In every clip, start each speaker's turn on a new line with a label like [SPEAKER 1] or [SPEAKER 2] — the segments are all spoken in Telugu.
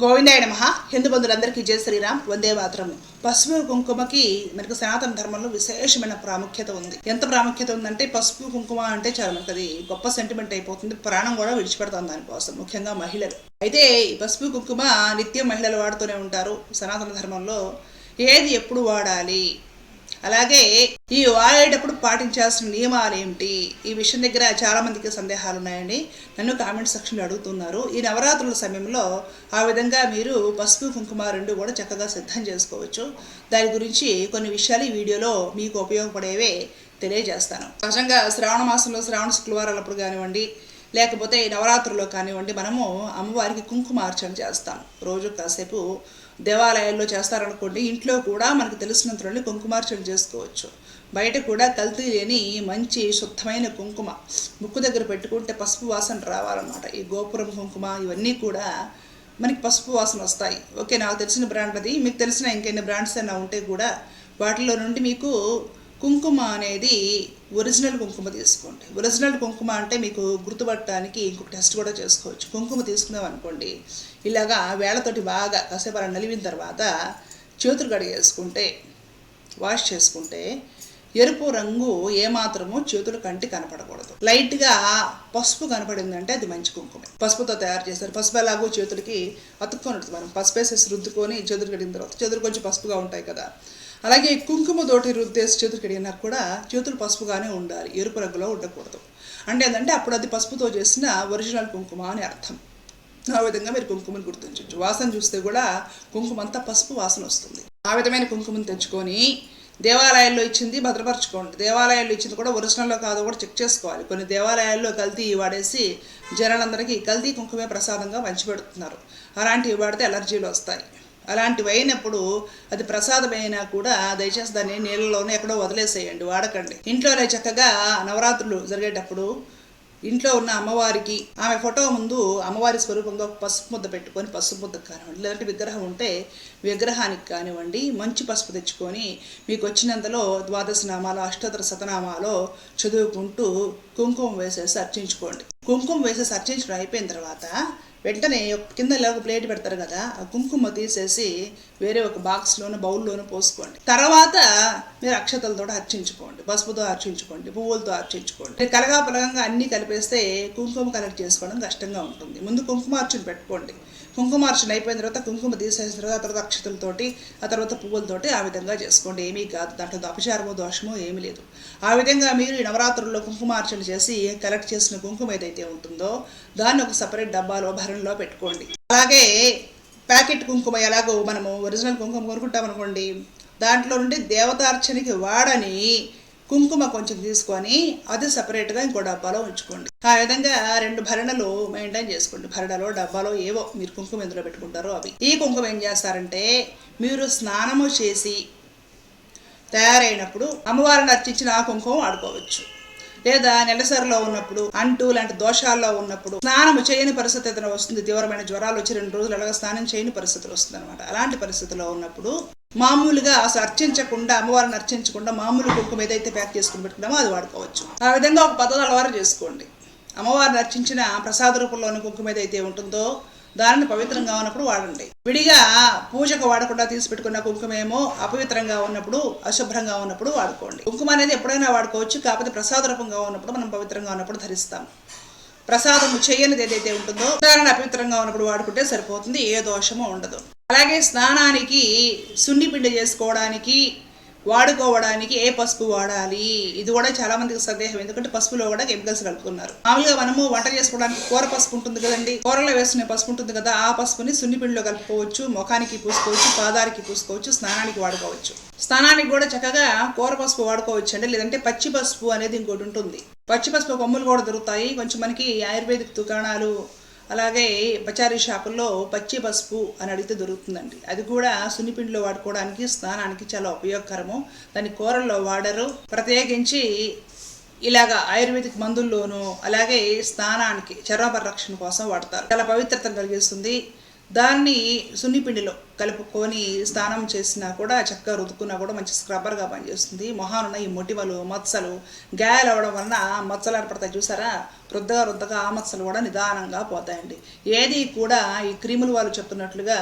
[SPEAKER 1] గోవిందాయ నమ. హిందూ బంధువులందరికీ జయ శ్రీరామ్. వందే మాత్రము. పసుపు కుంకుమకి మనకు సనాతన ధర్మంలో విశేషమైన ప్రాముఖ్యత ఉంది. ఎంత ప్రాముఖ్యత ఉందంటే పసుపు కుంకుమ అంటే చాలా మనకు అది గొప్ప సెంటిమెంట్ అయిపోతుంది. ప్రాణం కూడా విడిచిపెడతాం దానికోసం ముఖ్యంగా మహిళలు. అయితే ఈ పసుపు కుంకుమ నిత్యం మహిళలు వాడుతూనే ఉంటారు. సనాతన ధర్మంలో ఏది ఎప్పుడు వాడాలి? అలాగే ఈ వాడేటప్పుడు పాటించాల్సిన నియమాలు ఏమిటి? ఈ విషయం దగ్గర చాలా మందికి సందేహాలు ఉన్నాయండి. నన్ను కామెంట్ సెక్షన్లో అడుగుతున్నారు. ఈ నవరాత్రుల సమయంలో ఆ విధంగా మీరు పసుపు కుంకుమ రెండు కూడా చక్కగా సిద్ధం చేసుకోవచ్చు. దాని గురించి కొన్ని విషయాలు ఈ వీడియోలో మీకు ఉపయోగపడేవే తెలియజేస్తాను. సహజంగా శ్రావణ మాసంలో శ్రావణ శుక్రవారాలప్పుడు కానివ్వండి లేకపోతే ఈ నవరాత్రుల్లో కానివ్వండి మనము అమ్మవారికి కుంకుమార్చన చేస్తాం. రోజు కాసేపు దేవాలయాల్లో చేస్తారనుకోండి ఇంట్లో కూడా మనకు తెలిసినంతలో కుంకుమార్చన చేసుకోవచ్చు. బయట కూడా కల్తీ లేని మంచి శుద్ధమైన కుంకుమ ముక్కు దగ్గర పెట్టుకుంటే పసుపు వాసన రావాలన్నమాట. ఈ గోపురం కుంకుమ ఇవన్నీ కూడా మనకి పసుపు వాసన వస్తాయి. ఓకే నాకు తెలిసిన బ్రాండ్ అది మీకు తెలిసిన ఇంకెన్ని బ్రాండ్స్ అయినా ఉంటే కూడా వాటిలో నుండి మీకు కుంకుమ అనేది ఒరిజినల్ కుంకుమ తీసుకోండి. ఒరిజినల్ కుంకుమ అంటే మీకు గుర్తుపట్టడానికి ఇంకొక టెస్ట్ కూడా చేసుకోవచ్చు. కుంకుమ తీసుకున్నాం అనుకోండి. ఇలాగా వేళతోటి బాగా కాసేపు అలా నలివిన తర్వాత చేతులు కడిగేసుకుంటే వాష్ చేసుకుంటే ఎరుపు రంగు ఏమాత్రము చేతులు కంటి కనపడకూడదు. లైట్గా పసుపు కనపడిందంటే అది మంచి కుంకుమ. పసుపుతో తయారు చేస్తారు. పసుపు ఎలాగో చేతులకి అతుక్కొని ఉంటుంది మనం పసుపు వేసేసి రుద్దుకొని చేతులు కడిగిన తర్వాత చేతులు కొంచెం పసుపుగా ఉంటాయి కదా. అలాగే కుంకుమ తోటి రుద్దేసి చేతులు కడిగినా కూడా చేతులు పసుపుగానే ఉండాలి ఎరుపు రంగులో ఉండకూడదు. అంటే ఏంటంటే అప్పుడు అది పసుపుతో చేసిన ఒరిజినల్ కుంకుమ అని అర్థం. ఆ విధంగా మీరు కుంకుమని గుర్తించవచ్చు వాసన చూస్తే కూడా కుంకుమ అంతా పసుపు వాసన వస్తుంది. ఆ విధమైన కుంకుమని తెచ్చుకొని దేవాలయాల్లో ఇచ్చింది భద్రపరచుకోండి. దేవాలయాల్లో ఇచ్చింది కూడా ఒరిజినల్లో కాదో కూడా చెక్ చేసుకోవాలి. కొన్ని దేవాలయాల్లో కల్తీ వాడేసి జనాలందరికీ కల్తీ కుంకుమే ప్రసాదంగా పంచిపెడుతున్నారు. అలాంటివి వాడితే అలర్జీలు వస్తాయి. అలాంటివి అయినప్పుడు అది ప్రసాదమైనా కూడా దయచేసి దాన్ని నీళ్ళలోనే ఎక్కడో వదిలేసేయండి వాడకండి. ఇంట్లోనే చక్కగా నవరాత్రులు జరిగేటప్పుడు ఇంట్లో ఉన్న అమ్మవారికి ఆమె ఫోటో ముందు అమ్మవారి స్వరూపంగా పసుపు ముద్ద పెట్టుకొని పసుపు ముద్ద కానివ్వండి లేదంటే విగ్రహం ఉంటే విగ్రహానికి కానివ్వండి మంచి పసుపు తెచ్చుకొని మీకు వచ్చినంతలో ద్వాదశ నామాలు అష్టోత్తర శతనామాలో చదువుకుంటూ కుంకుమ వేసేసి అర్చించుకోండి. కుంకుమ వేసేసి అర్చించడం అయిపోయిన తర్వాత వెంటనే ఒక కింద ఒక ప్లేట్ పెడతారు కదా ఆ కుంకుమ తీసేసి వేరే ఒక బాక్స్లోనూ బౌల్లోనూ పోసుకోండి. తర్వాత మీరు అక్షతలతో అర్చించుకోండి పసుపుతో అర్చించుకోండి పువ్వులతో అర్చించుకోండి. కలగా పలగంగా అన్నీ కలిపేస్తే కుంకుమ కలెక్ట్ చేసుకోవడం కష్టంగా ఉంటుంది. ముందు కుంకుమ అర్చన పెట్టుకోండి. కుంకుమార్చన అయిపోయిన తర్వాత కుంకుమ తీసేసిన తర్వాత ఆ తర్వాత అక్షతలతోటి ఆ తర్వాత పువ్వులతోటి ఆ విధంగా చేసుకోండి. ఏమీ కాదు. దాంట్లో అపచారమో దోషమో ఏమీ లేదు. ఆ విధంగా మీరు ఈ నవరాత్రుల్లో కుంకుమార్చన చేసి కలెక్ట్ చేసిన కుంకుమ ఏదైతే ఉంటుందో దాన్ని ఒక సపరేట్ డబ్బాలో భరణలో పెట్టుకోండి. అలాగే ప్యాకెట్ కుంకుమ ఎలాగో మనము ఒరిజినల్ కుంకుమ కొనుక్కుంటాం అనుకోండి దాంట్లో నుండి దేవతార్చనకి వాడని కుంకుమ కొంచెం తీసుకొని అది సపరేట్గా ఇంకో డబ్బాలో ఉంచుకోండి. ఆ విధంగా రెండు భరణలు మెయింటైన్ చేసుకోండి. భరణలో డబ్బాలో ఏవో మీరు కుంకుమ ఎందులో పెట్టుకుంటారో అవి. ఈ కుంకుమ ఏం చేస్తారంటే మీరు స్నానము చేసి తయారైనప్పుడు అమ్మవారిని అర్చించిన ఆ కుంకుమ వాడుకోవచ్చు లేదా నెలసరిలో ఉన్నప్పుడు అంటూ లాంటి దోషాల్లో ఉన్నప్పుడు స్నానం చేయని పరిస్థితి ఏదైనా వస్తుంది. తీవ్రమైన జ్వరాలు వచ్చి రెండు రోజులు అలాగే స్నానం చేయని పరిస్థితులు వస్తుంది అనమాట అలాంటి పరిస్థితిలో ఉన్నప్పుడు మామూలుగా అసలు అర్చించకుండా అమ్మవారిని అర్చించకుండా మామూలు కుంకుమ ఏదైతే ప్యాక్ చేసుకుని పెట్టుకున్నామో అది వాడుకోవచ్చు. ఆ విధంగా ఒక పద్ధతి అలవాటు చేసుకోండి. అమ్మవారిని అర్చించిన ప్రసాద రూపంలోని కుంకుమ ఏదైతే ఉంటుందో దానిని పవిత్రంగా ఉన్నప్పుడు వాడండి. విడిగా పూజకు వాడకుండా తీసి పెట్టుకున్న కుంకుమేమో అపవిత్రంగా ఉన్నప్పుడు అశుభ్రంగా ఉన్నప్పుడు వాడుకోండి. కుంకుమ అనేది ఎప్పుడైనా వాడుకోవచ్చు కాకపోతే ప్రసాద రూపంగా ఉన్నప్పుడు మనం పవిత్రంగా ఉన్నప్పుడు ధరిస్తాం. ప్రసాదం చేయనిది ఏదైతే ఉంటుందో దానిని అపవిత్రంగా ఉన్నప్పుడు వాడుకుంటే సరిపోతుంది ఏ దోషము ఉండదు. అలాగే స్నానానికి సున్నిపిండి చేసుకోవడానికి వాడుకోవడానికి ఏ పసుపు వాడాలి? ఇది కూడా చాలా మందికి సందేహం. ఎందుకంటే పసుపులో కూడా కెమికల్స్ కలుపుకున్నారు మామూలుగా మనము వంట చేసుకోవడానికి కూర పసుపు ఉంటుంది కదండి. కూరలో వేసుకునే పసుపు ఉంటుంది కదా ఆ పసుపుని సున్నిపిండిలో కలుపుకోవచ్చు ముఖానికి పూసుకోవచ్చు పాదానికి పూసుకోవచ్చు స్నానానికి వాడుకోవచ్చు. స్నానానికి కూడా చక్కగా కూర పసుపు వాడుకోవచ్చు అండి లేదంటే పచ్చి పసుపు అనేది ఇంకోటి ఉంటుంది. పచ్చి పసుపు కొమ్ములు కూడా దొరుకుతాయి. కొంచెం మనకి ఆయుర్వేదిక్ దుకాణాలు అలాగే పచారీ షాపుల్లో పచ్చి పసుపు అని అడిగితే దొరుకుతుందండి. అది కూడా సున్నిపిండిలో వాడుకోవడానికి స్నానానికి చాలా ఉపయోగకరము. దాన్ని కూరల్లో వాడరు. ప్రత్యేకించి ఇలాగ ఆయుర్వేదిక్ మందుల్లోనూ అలాగే స్నానానికి చర్మ పరిరక్షణ కోసం వాడతారు. చాలా పవిత్రతను కలిగిస్తుంది. దాన్ని సున్నిపిండిలో కలుపుకొని స్నానం చేసినా కూడా చక్కగా రుద్దుకున్నా కూడా మంచి స్క్రబ్బర్గా పనిచేస్తుంది. మొహానున్న ఈ మొటివలు మచ్చలు గాయాలు అవ్వడం వలన మచ్చలు ఏర్పడతాయి చూసారా? రుద్దగా రుద్దగా ఆ మచ్చలు కూడా నిదానంగా పోతాయండి. ఏది కూడా ఈ క్రీములు వాళ్ళు చెప్తున్నట్లుగా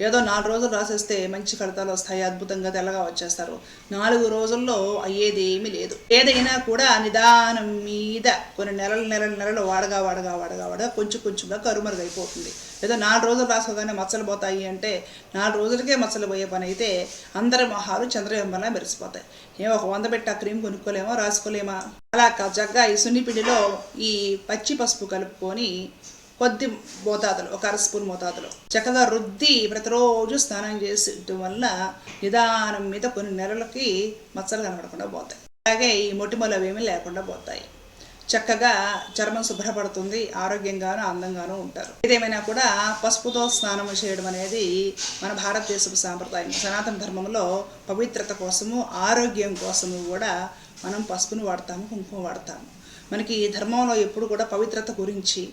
[SPEAKER 1] ఏదో నాలుగు రోజులు రాసేస్తే మంచి ఫలితాలు వస్తాయి అద్భుతంగా తెల్లగా వచ్చేస్తారు. నాలుగు రోజుల్లో అయ్యేదేమీ లేదు. ఏదైనా కూడా నిదానం మీద కొన్ని నెలలు నెలలు నెలలు వాడగా వాడగా వాడగా వాడగా కొంచెం కొంచెంగా కరుమరుగైపోతుంది. ఏదో నాలుగు రోజులు రాసుకోగానే మచ్చలు పోతాయి అంటే నాలుగు రోజులకే మచ్చలు పోయే పని అయితే అందరి మొహాలు చంద్రబింబంలా మెరిసిపోతాయి. ఏమో ఒక వంద పెట్టి ఆ క్రీమ్ కొనుక్కోలేమా రాసుకోలేమా? అలా చక్కగా ఈ సున్నిపిండిలో ఈ పచ్చి పసుపు కలుపుకొని కొద్ది మోతాదులు ఒక అర స్పూన్ మోతాదులు చక్కగా రుద్ది ప్రతిరోజు స్నానం చేసడం వల్ల నిదానం మీద కొన్ని నెలలకి మచ్చలు కనబడకుండా పోతాయి. అలాగే ఈ మొటిమలు అవేమీ లేకుండా పోతాయి. చక్కగా చర్మం శుభ్రపడుతుంది ఆరోగ్యంగాను అందంగాను ఉంటారు. ఏదేమైనా కూడా పసుపుతో స్నానం చేయడం అనేది మన భారతదేశపు సాంప్రదాయం. సనాతన ధర్మంలో పవిత్రత కోసము ఆరోగ్యం కోసము కూడా మనం పసుపును వాడతాము కుంకుమ వాడతాము. మనకి ఈ ధర్మంలో ఎప్పుడు కూడా పవిత్రత గురించి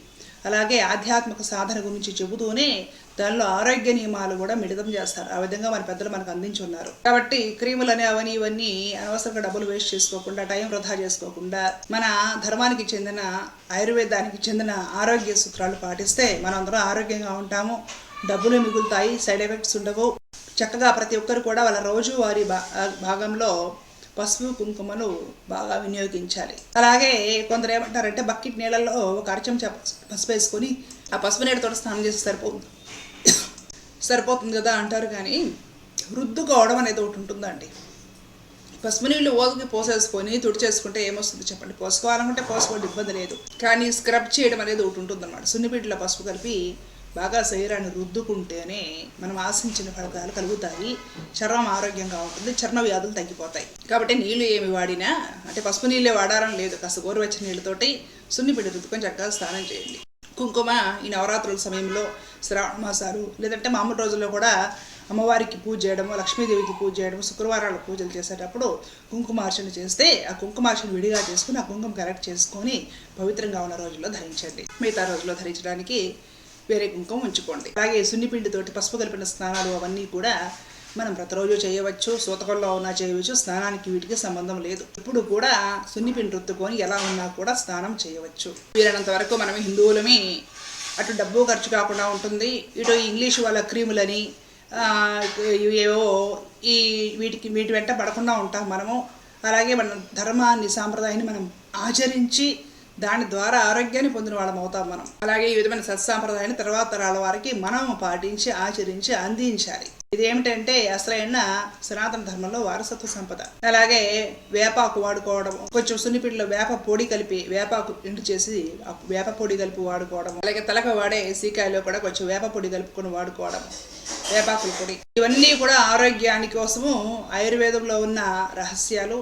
[SPEAKER 1] అలాగే ఆధ్యాత్మిక సాధన గురించి చెబుతూనే దానిలో ఆరోగ్య నియమాలు కూడా మిళితం చేస్తారు. ఆ విధంగా మన పెద్దలు మనకు అందించి ఉన్నారు కాబట్టి క్రీములు అనే అవన్నీ ఇవన్నీ అనవసరంగా డబ్బులు వేస్ట్ చేసుకోకుండా టైం వృధా చేసుకోకుండా మన ధర్మానికి చెందిన ఆయుర్వేదానికి చెందిన ఆరోగ్య సూత్రాలు పాటిస్తే మనం అందరం ఆరోగ్యంగా ఉంటాము. డబ్బులు మిగులుతాయి సైడ్ ఎఫెక్ట్స్ ఉండవు. చక్కగా ప్రతి ఒక్కరు కూడా వాళ్ళ రోజువారీ భా భాగంలో పసుపు కుంకుమలు బాగా వినియోగించాలి. అలాగే కొందరు ఏమంటారంటే బకెట్ నీళ్ళల్లో ఒక అరచం పసుపు వేసుకొని ఆ పసుపు నీళ్ళతో స్నానం చేసి సరిపోతుంది సరిపోతుంది కదా అంటారు కానీ రుద్దుకోవడం అనేది ఒకటి ఉంటుందండి. పసుపు నీళ్ళు ఓదుకి పోసేసుకొని తుడిచేసుకుంటే ఏమొస్తుంది చెప్పండి? పోసుకోవాలనుకుంటే పోసుకోవడం ఇబ్బంది లేదు. కానీ స్క్రబ్ చేయడం అనేది ఒకటి ఉంటుందన్నమాట. సున్నిపీటలో పసుపు కలిపి బాగా శరీరాన్ని రుద్దుకుంటేనే మనం ఆశించిన ఫలితాలు కలుగుతాయి. చర్మం ఆరోగ్యంగా ఉంటుంది చర్మ వ్యాధులు తగ్గిపోతాయి. కాబట్టి నీళ్ళు ఏమి వాడినా అంటే పసుపు నీళ్ళే వాడాలని లేదు. కాస్త గోరువెచ్చని నీళ్ళతోటి సున్నిపిండి రుద్దుకొని చక్కగా స్నానం చేయండి. కుంకుమ ఈ నవరాత్రుల సమయంలో శ్రావణ మాసాలు లేదంటే మామూలు రోజుల్లో కూడా అమ్మవారికి పూజ చేయడము లక్ష్మీదేవికి పూజ చేయడము శుక్రవారాల పూజలు చేసేటప్పుడు కుంకుమార్చన చేస్తే ఆ కుంకుమార్చన విడిగా చేసుకుని ఆ కుంకుమ కరెక్ట్ చేసుకొని పవిత్రంగా ఉన్న రోజుల్లో ధరించండి. మిగతా రోజుల్లో ధరించడానికి వేరే కుంకుమ ఉంచుకోండి. అలాగే సున్నిపిండితోటి పసుపు కలిపిన స్నానాలు అవన్నీ కూడా మనం ప్రతిరోజు చేయవచ్చు సూతకంలో ఉన్నా చేయవచ్చు స్నానానికి వీటికి సంబంధం లేదు. ఇప్పుడు కూడా సున్నిపిండి రుత్తుకొని ఎలా ఉన్నా కూడా స్నానం చేయవచ్చు. వీలైనంత వరకు మనం హిందువులమే అటు డబ్బు ఖర్చు కాకుండా ఉంటుంది ఇటు ఇంగ్లీష్ వాళ్ళ క్రీములని ఏవో ఈ వీటికి వీటి వెంట పడకుండా ఉంటాం మనము. అలాగే మన ధర్మాన్ని సాంప్రదాయాన్ని మనం ఆచరించి దాని ద్వారా ఆరోగ్యాన్ని పొందిన వాళ్ళం అవుతాం మనం. అలాగే ఈ విధమైన సత్సాంప్రదాయాన్ని తర్వాత తరాల వారికి మనం పాటించి ఆచరించి అందించాలి. ఇది ఏమిటంటే అసలైన సనాతన ధర్మంలో వారసత్వ సంపద. అలాగే వేపాకు వాడుకోవడం కొంచెం సున్నిపిడిలో వేప పొడి కలిపి వేపాకు ఇంటి చేసి వేప పొడి కలిపి వాడుకోవడం అలాగే తలకు వాడే సీకాయలో కూడా కొంచెం వేప పొడి కలుపుకొని వాడుకోవడం వేపాకుల పొడి. ఇవన్నీ కూడా ఆరోగ్యానికి కోసము ఆయుర్వేదంలో ఉన్న రహస్యాలు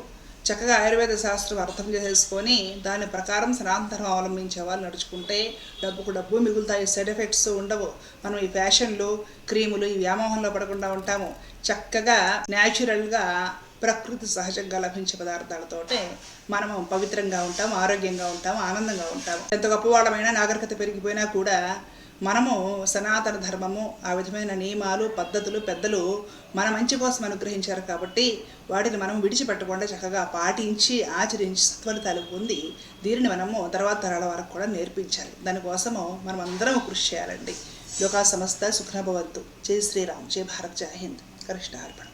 [SPEAKER 1] చక్కగా ఆయుర్వేద శాస్త్రం అర్థం చేసుకొని దాని ప్రకారం సనాతనం అవలంబించే వాళ్ళు నడుచుకుంటే డబ్బుకు డబ్బు మిగులుతాయి సైడ్ ఎఫెక్ట్స్ ఉండవు. మనం ఈ ఫ్యాషన్లు క్రీములు ఈ వ్యామోహంలో పడకుండా ఉంటాము. చక్కగా న్యాచురల్గా ప్రకృతి సహజంగా లభించే పదార్థాలతోటే మనము పవిత్రంగా ఉంటాము ఆరోగ్యంగా ఉంటాము ఆనందంగా ఉంటాము. ఎంత గొప్పవాళ్ళమైనా నాగరికత పెరిగిపోయినా కూడా మనము సనాతన ధర్మము ఆ విధమైన నియమాలు పద్ధతులు పెద్దలు మన మంచి కోసం అనుగ్రహించారు కాబట్టి వాటిని మనం విడిచిపెట్టకుండా చక్కగా పాటించి ఆచరించి సత్ఫలితాలు పొంది దీనిని మనము తర్వాత తరాల వరకు కూడా నేర్పించాలి. దానికోసము మనం అందరం కృషి చేయాలండి. లోకా సంస్థ సుఖ్నభవంతు జై శ్రీరామ్. జై భారత్. జై హింద్. కృష్ణ అర్పణ.